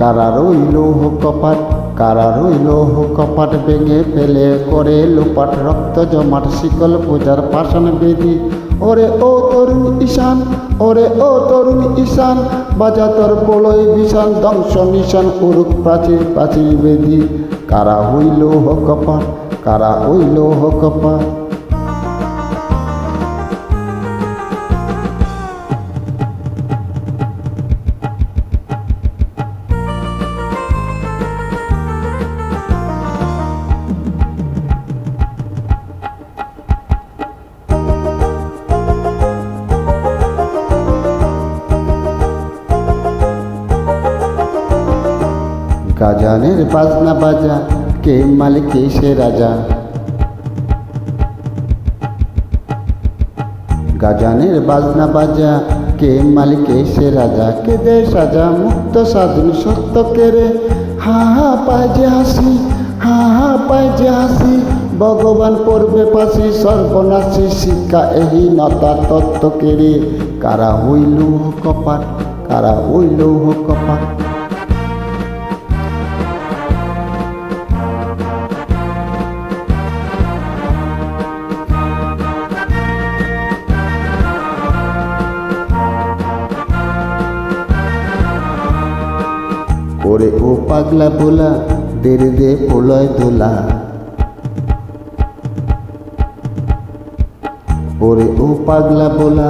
কারা রইল কপাট কারা রইল কপাট ভেঙে ফেলে করে লোপাট রক্ত জমাট শিকল পূজার পাষাণ বেদি। ওরে ও তরুণ ঈশান, ওরে ও তরুণ ঈশান, বাজা তোর প্রলয় বিশান ধ্বংস মিশন উরুক প্রাচীর প্রাচীর বেদি। কারা হইল কপাট, কারা হইল কপাট? গাজানের বাজনা বাজা, কে মালিক সে রাজা? গাজানের বাজনা বাজা, কে মালিক সে রাজা? কে দে সাজা, মুক্ত স্বাধীন সত্য কেরে হা হা, পায় যে হাসি, হা হা, পায় যে হাসি। ভগবান পড়বে পাশি, সর্বনাশী শিক্ষা এহি নতা তত্ত্ব কেরে কারা হইল কপাট, কারা হইল কপাট? ওরে ও পাগলা বোলা দেরে দে প্রলয় দোলা। ওরে, ও পাগলা বোলা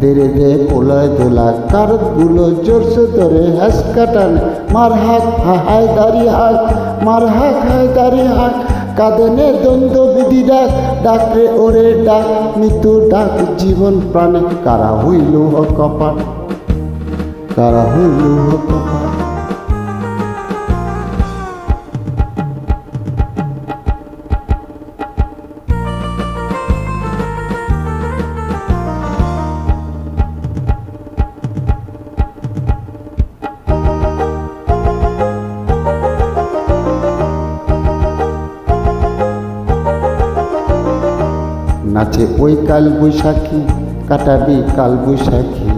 দেরে দে প্রলয় দোলা কারগুলো জোরসে ধরে হ্যাস কাটান মার হাক হায়, দাড়ি হাক, মার হাক, হায়, দাড়ি হাক কাঁদনে দ্বন্দ্ব বিধি ডাক। ডাকরে ওরে ডাক, মৃত্যু ডাক, জীবন প্রাণে, কারা হইল কপাট? কারা হইল কপাট? নাচে, ওই কাল বৈশাখী, কাটাবি কাল বৈশাখী।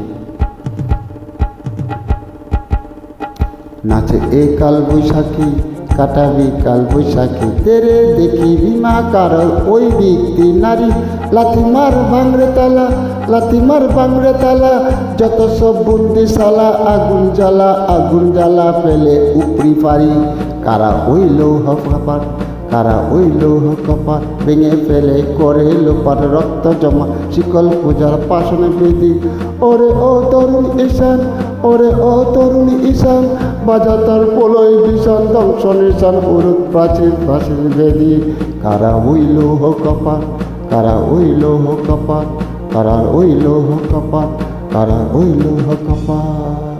নাচে, এ কাল বৈশাখী, কাটাবি কাল বৈশাখী। তেরে দেখি বিমা কারল, ওই ব্যক্তি নারী। লাথিমার ভাঙরে তালা লাথিমার ভাঙরে তালা। যত সব বন্দি সালা আগুন জ্বালা আগুন জ্বালা ফেলে উপরি পারি। কারা হইল হপাট কারা ওই লৌহ কপা ভেঙে ফেলে করে লোপার রক্ত জমা। শিকল পূজার পাশনে বেদি ওরে ও তরুণ ঈশান, ওরে ও তরুণ ঈশান, বাজা তার প্রলয় ভীষণ ধ্বংস নিশান উরুক প্রাচীর প্রাচীর বেদি। কারা ওই লৌহ কপা, কারা ওই লৌহ কপা, কারা ওই লৌহ কপা, কারা ওই লৌহ কপাট